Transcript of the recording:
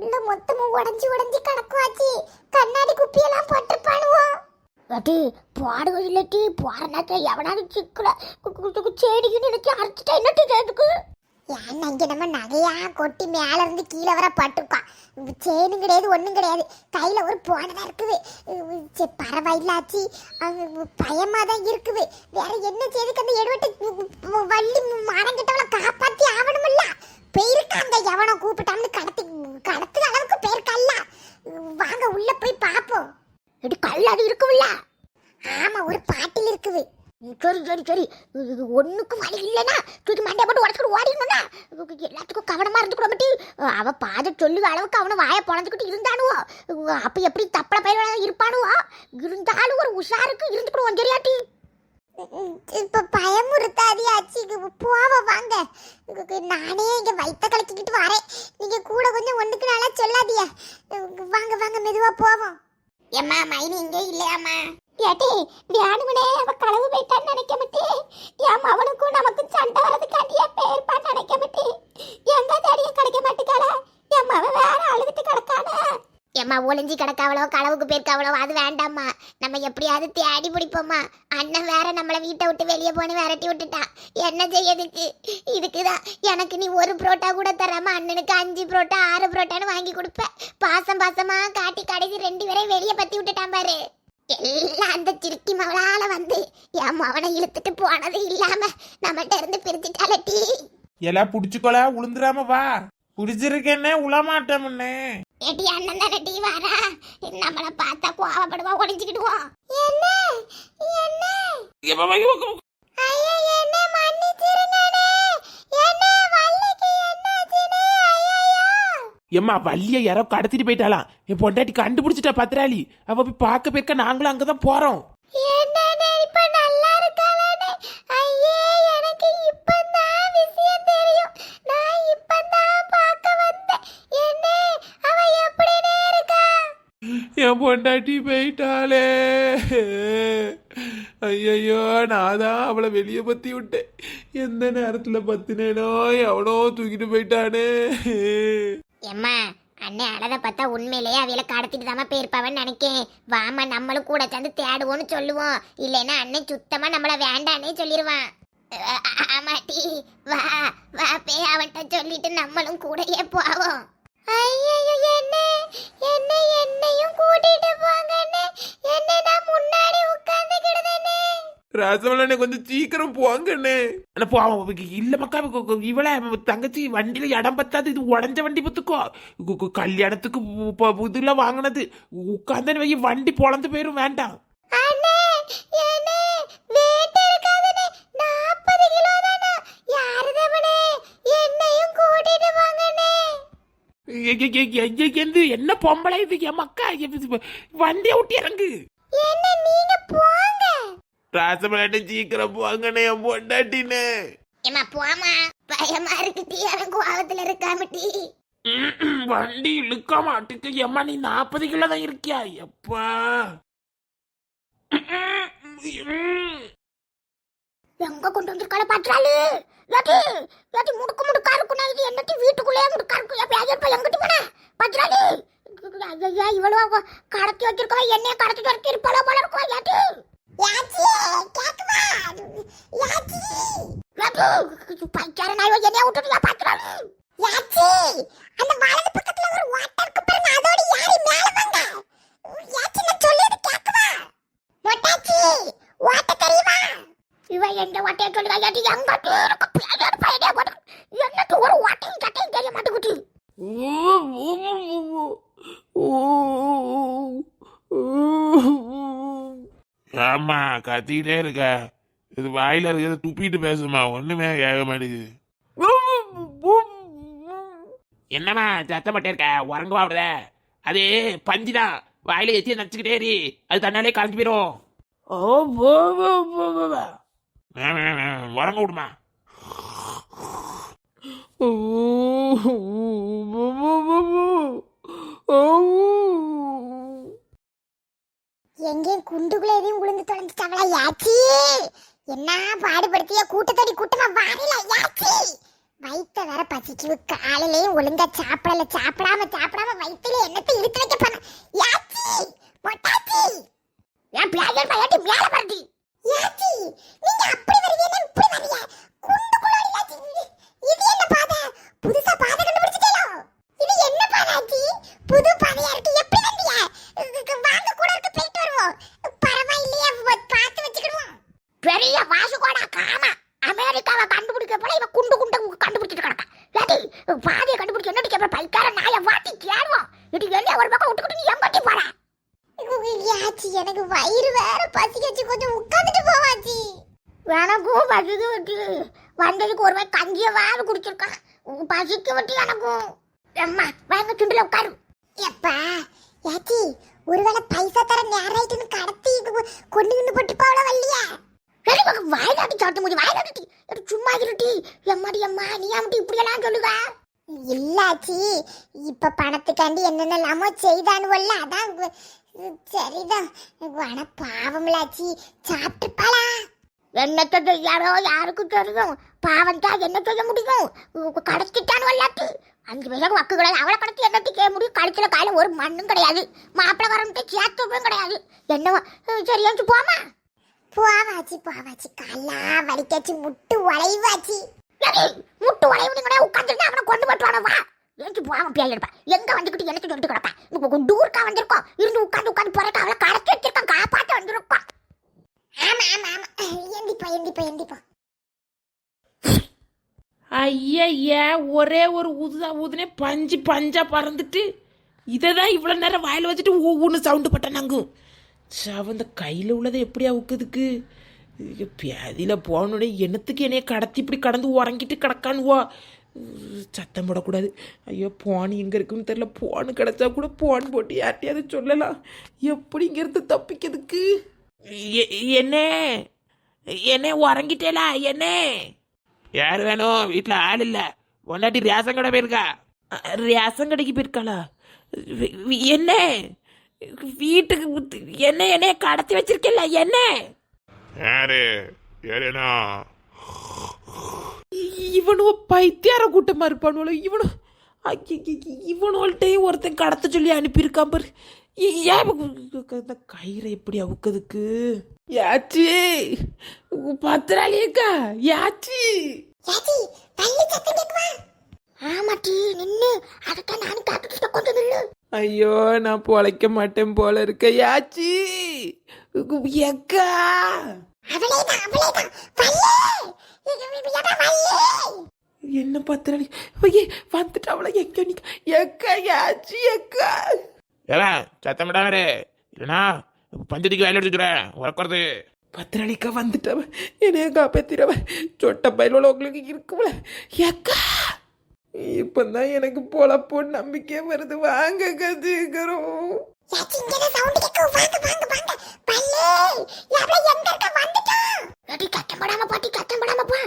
உள்ள மொத்தமும் உடைஞ்சு உடைஞ்சு கிடக்குவாச்சு. கண்ணாடி குப்பியெல்லாம் போட்டிருப்பானுவோம் அடி பாடுவது இல்லட்டி போற நேரத்தில் எவனாலும் சிக்கல செடிக்கு நினைச்சு அரைச்சிட்டா என்னட்டு அதுக்கு ஏன்னா இங்க நம்ம நகையா கொட்டி மேல இருந்து கீழே வர பட்டிருக்கோம். செயினும் கிடையாது ஒண்ணும் கிடையாது. கையில ஒரு போனதா இருக்குது. சரி, பரவாயில்ல ஆச்சி அது பயமா தான் இருக்குது. வேற என்ன செய்துக்கு அந்த எடுவட்டு வள்ளி மரம் கிட்டவள காப்பாத்தி ஆகணுமில்ல? போயிருக்காங்க எவனோ கூப்பிட்டான்னு கடத்தி கடத்துற அளவுக்கு பேர் கல்லா வாங்க உள்ள போய் பாப்போம். இது கல் அது இருக்குல்ல ஆமா ஒரு பாட்டில் இருக்குது. சரி சரி சரி. ஒன்றுக்கும் ஒண்ணுக்கும் வழி இல்லைன்னா தூக்கி மண்டை போட்டு உடச்சுட்டு ஓடிடணும்னா எல்லாத்துக்கும் கவனமா இருந்துக்கூட மாட்டி. அவ பாத சொல்லி அளவுக்கு அவனை வாயை பொழந்துக்கிட்டு இருந்தானுவோ. அப்ப எப்படி தப்பல பயிர் இருப்பானுவோ? இருந்தாலும் ஒரு உஷாருக்கு இருந்துக்கிடுவோம் சரியாட்டி இப்ப பயமுறுத்தாதியாச்சு போவ வாங்க. நானே இங்க வைத்த கலக்கிக்கிட்டு வரேன். நீங்க கூட கொஞ்சம் ஒண்ணுக்கு நாளா சொல்லாதியா வாங்க வாங்க மெதுவா போவோம். ஏம்மா மைனி இங்கே இல்லையாம்மா? ஏட்டி வியானுமனே அவ களவு போயிட்டான்னு நினைக்க மாட்டே. ஏன் அவனுக்கும் நமக்கும் சண்டை வரதுக்காண்டியா பேர்ப்பான்னு நினைக்க மாட்டே. எங்க தேடியும் கிடைக்க மாட்டேக்காள? என் மவன் வேற அழுதுட்டு கிடக்கானே? ஏம்மா ஒளிஞ்சி கிடக்காவளோ களவுக்கு போயிருக்காவளோ அது வேண்டாம்மா. நம்ம எப்படியாவது தேடி பிடிப்போம்மா. அண்ணன் வேற நம்மளை வீட்டை விட்டு வெளியே போன்னு விரட்டி விட்டுட்டான். என்ன செய்யதுக்கு இதுக்குதான். எனக்கு நீ ஒரு புரோட்டா கூட தராம அண்ணனுக்கு அஞ்சு புரோட்டா ஆறு புரோட்டான்னு வாங்கி கொடுப்ப. பாசம் பாசமா காட்டி கடைசி ரெண்டு பேரையும் வெளியே பத்தி விட்டுட்டான் பாரு. எல்லாம் அந்த சிறுக்கி மவளால வந்து என் மவனை இழுத்துட்டு போனது இல்லாம நம்மகிட்ட இருந்து பிரிச்சுட்டால டீ. எல்லாம் புடிச்சுக்கோல உளுந்துராம வா. புடிச்சிருக்கேன்னே உளமாட்டமுன்னே ஏடி அண்ணன் தானே டீ வாரா நம்மள பார்த்தா கோவப்படுவா ஒளிஞ்சுக்கிடுவோம் என்ன? என்ன? ஐயா என்ன மன்னிச்சிருங்கனே என்ன வள்ளிக்கு என்னாச்சுனே ஐயோ எம்மா வள்ளிய யாரோ கடத்திட்டு போயிட்டாலாம் என் பொண்டாட்டி கண்டுபிடிச்சிட்டா பத்திராளி. அவ போய் பார்க்க போயிருக்க நாங்களும் அங்கதான் போறோம். பொண்டாட்டி போயிட்டாளே. ஐயையோ நான் தான் அவளை வெளியே பற்றி விட்டேன். எந்த நேரத்தில் பத்தினேனோ எவனோ தூக்கிட்டு போயிட்டானே. எம்மா அண்ணன் அழத பார்த்தா உண்மையிலேயே அவையில கடத்திட்டு தாமா போயிருப்பாவன்னு நினைக்கேன். வாமா நம்மளும் கூட சேர்ந்து தேடுவோம்னு சொல்லுவோம். இல்லைன்னா அண்ணன் சுத்தமா நம்மள வேண்டானே சொல்லிடுவான் ஆமாட்டி வா வா பே அவன்கிட்ட சொல்லிட்டு நம்மளும் கூடயே போவோம். ஐயோ கூட்டிட்டு போங்கன்னு என்ன நான் முன்னாடி உட்கார்ந்துக்கிடுதேனே ராசமலனே கொஞ்சம் சீக்கிரம் போங்கண்ணே அண்ணா. போ அவன் இல்ல மக்கா இவள தங்கச்சி வண்டியில இடம் பத்தாது. இது உடஞ்ச வண்டி பத்துக்கோ. கல்யாணத்துக்கு பு- பு- இதுல வாங்கினது. உட்காந்து வை வண்டி பொழந்து போயிரும் வேண்டாம். என்ன பொம்பளை இது? என் மக்கா வண்டியை விட்டு இறங்கு. ராசமலனே சீக்கிரம் போங்கண்ணே என் பொண்டாட்டினே ஏமா போமா பயமா இருக்கு டீ. அவன் கோவத்துல இருக்காம டீ. ம்ம், வண்டி இழுக்க மாட்டுக்கு. எம்மா நீ நாற்பது கிலோ தான் இருக்கியா? எப்பா. எங்க கொண்டு வந்திருக்காள பாற்றாளு யாட்டி யாட்டி முடுக்கு முடுக்கா இருக்குனா இது. என்னட்டி வீட்டுக்குள்ளே முடுக்கா இருக்கு. எப்ப போய் எங்கிட்டு போன? பாற்றாளு ஐயா இவ்வளவு கடத்தி வச்சிருக்கா என்னைய கடத்தி கடத்தி இருப்பாளோ போல இருக்கும் யாச்சி யாட்டி பைக்கார நாய் என்னைய விட்டுட்டு யாச்சி அந்த வலது பக்கத்துல ஒரு வாட்டர் இருக்கு பாருங்க அதோட யாரி மேல வாங்க யாச்சி நான் சொல்லியது கேக்குமா மொட்டாச்சி வாட்ட தெரியுமா இவன் எந்த வாட்டையை சொல்லி ஐயாட்டி எங்க இருக்க? பிள்ளையார் பையனே போட்டு என்னட்டு ஒரு வாட்டையும் சட்டையும் தெரிய மாட்டேங்குது. ஆமா கத்திக்கிட்டே இருக்க. இது வாயில இருக்கிறத துப்பிட்டு பேசுமா ஒண்ணுமே கேட்க மாட்டேங்குது. என்னம்மா சத்தம் பட்டே இருக்க? உறங்க வாடுத அது பஞ்சு தான். வாயில எச்சி நச்சுக்கிட்டே அது தன்னாலே கலைஞ்சு போயிடும் ஓ போ. உறங்க விடுமா? எங்கேயும் குண்டுக்குள்ள எதையும் விழுந்து தொலைஞ்சிட்டாங்களா யாச்சி? என்ன பாடுபடுத்திய கூட்டத்தடி கூட்டமா வாரில யாச்சி? வயிற்ற வேற பசிக்கு காலையிலயும் ஒழுங்கா சாப்பிடல சாப்பிடாம சாப்பிடாம வயித்துல என்னத்தை இழுத்து வைக்க போன யாச்சி மொட்டாச்சி என் பிளாகர் பையாட்டி மேல பரட்டி யாச்சி நீங்க அப்படி வருவீங்க இப்படி வரீங்க குண்டு குளோடி யாச்சி இது என்ன பாதை புதுசா பாதை கண்டுபிடிச்சிட்டீங்களோ இது என்ன பாதை ஆச்சி புது பாதையா இருக்கு எப்படி வந்தீங்க இதுக்கு வாங்க கூட இருக்கு போயிட்டு வருவோம் பரவாயில்லையே வ- பார்த்து வச்சுக்கிடுவோம் பெரிய வாசுகோடா காமா அமெரிக்காவை கண்டுபிடிக்க போல இவன் குண்டு குண்டு கண்டுபிடிச்சிட்டு கிடக்கா ஏடி பாதியை கண்டுபிடிச்சு என்னடி கேப்ப பைக்கார நாய வாட்டி கேடுவோம் இது என்ன ஒரு பக்கம் விட்டுக்கிட்டு நீ எங்கட்டி போற யாச்சி எனக்கு வயிறு வேற பசிக்கச்சு கொஞ்சம் உட்காந்துட்டு போவாச்சி எனக்கும் பசிக்க வட்டி வந்ததுக்கு ஒரு வாய் கஞ்சிய வேற குடிச்சிருக்கான். பசிக்க வட்டி எனக்கும். அம்மா வாங்க துண்டுல உட்காரு. எப்பா யாச்சி ஒருவேளை பைசா தர நேராயிட்டுன்னு கடத்தி கொண்டு கொண்டு போட்டு போவல வல்லியா சரி பக்கம் வாயிலாட்டி சாப்பிட்டு முடியும் வாயிலாட்டி சும்மா இருட்டி எம்மாடி அம்மா நீ அம்மா இப்படி எல்லாம் சொல்லுவ? இல்லாச்சி இப்ப பணத்துக்காண்டி என்னென்னலாமோ செய்தானுவல்ல அதான் சரிதான். ஆனா பாவம்லாச்சி சாப்பிட்டுப்பாளா என்னத்த செய்யாரோ யாருக்கும் தெரியும்? பாவன்டா என்ன செய்ய முடியும்? கடைச்சிட்டான்னு வல்லாட்டி. அஞ்சு பேருக்கு வக்கு கிடையாது அவளை கடத்தி என்னத்தி கேட்க முடியும்? கழுத்துல காலையில் ஒரு மண்ணும் கிடையாது. மாப்பிள்ளை வரம்ட்டு சேர்த்துவும் கிடையாது. என்னவோ? சரியாச்சு போமா போவாச்சி போவாச்சி. கல்லா வலிக்காச்சு முட்டு உழைவாச்சி முட்டு உழைவு கூட உட்காந்துருந்தா அவனை கொண்டு போட்டுவான வா. ஏஞ்சி போவான் பேய் எடுப்பா. எங்க வந்துக்கிட்டு எனக்கு சொல்லிட்டு கிடப்பா? இப்போ டூர்க்கா வந்திருக்கோம். இருந்து உட்காந்து உட்காந்து போறக்க அவளை கடத்தி வச்சிருக்கான் காப்பாற்ற வந்திருக்கோம். ஆமா ஆமா ஆமா. எந்திப்பா எந்திப்பா. ஐயா ஒரே ஒரு ஊதுதான் ஊதுனே பஞ்சு பஞ்சா பறந்துட்டு இதை தான் இவ்வளோ நேரம் வாயில் வச்சுட்டு ஒவ்வொன்று சவுண்டு பட்டனாங்கும் சவந்த கையில் உள்ளதை எப்படியா உக்குதுக்கு? அதில் போனோடனே என்னத்துக்கு என்னைய கடத்தி இப்படி கடந்து உறங்கிட்டு கிடக்கானுவா? சத்தம் போடக்கூடாது. ஐயோ போன் எங்கே இருக்குன்னு தெரில போன் கிடச்சா கூட போன் போட்டு யார்ட்டையாவது சொல்லலாம். எப்படி இங்கேருந்து தப்பிக்கிறதுக்கு? என்ன? என்ன உறங்கிட்டேலா என்ன. யார் வேணும் வீட்டுல ஆள் இல்ல. பொண்டாட்டி ரேஷன் கடை போயிருக்கா. ரேஷன் கடைக்கு போயிருக்காளா? என்ன. வீட்டுக்கு என்ன என்னைய கடத்தி வச்சிருக்கல என்ன. யாரு? யாருனா? இ- இவனுவ பைத்தியார கூட்டமா இருப்பானுவல இவனு இவனுவள்கிட்டையும் ஒருத்தன் கடத்த சொல்லி அனுப்பியிருக்கான் பாரு இந்த கயிறை எப்படி அவுக்கிறதுக்கு யாச்சி பத்திராளியக்கா யாச்சி யாச்சி பள்ளி சத்தம் கேக்குவா ஆமாட்டி நின்னு அதத்தான் நானும் காத்துட்டு கொஞ்சம் நில்லு. ஐயோ நான் பொழைக்க மாட்டேன் போல இருக்க யாச்சி எக்கா என்ன பத்திராளி? வந்துட்டு அவளை எங்க நிக்க எக்கா யாச்சி எக்கா ஏவன் சத்தம் விடாமரு இல்லைனா பஞ்சத்துக்கு வேலை எடுத்துக்கிறேன் உறக்குறது பத்திராளிக்கா வந்துட்டவ என்னைய காப்பாத்திரவ சொட்ட பயிலோட உங்களுக்கு இருக்கும்ல. எக்கா இப்பதான் எனக்கு பொழப்போன்னு நம்பிக்கை வருது. வாங்க அடி கட்டம் போடாம பாட்டி கட்டம் போடாம போ.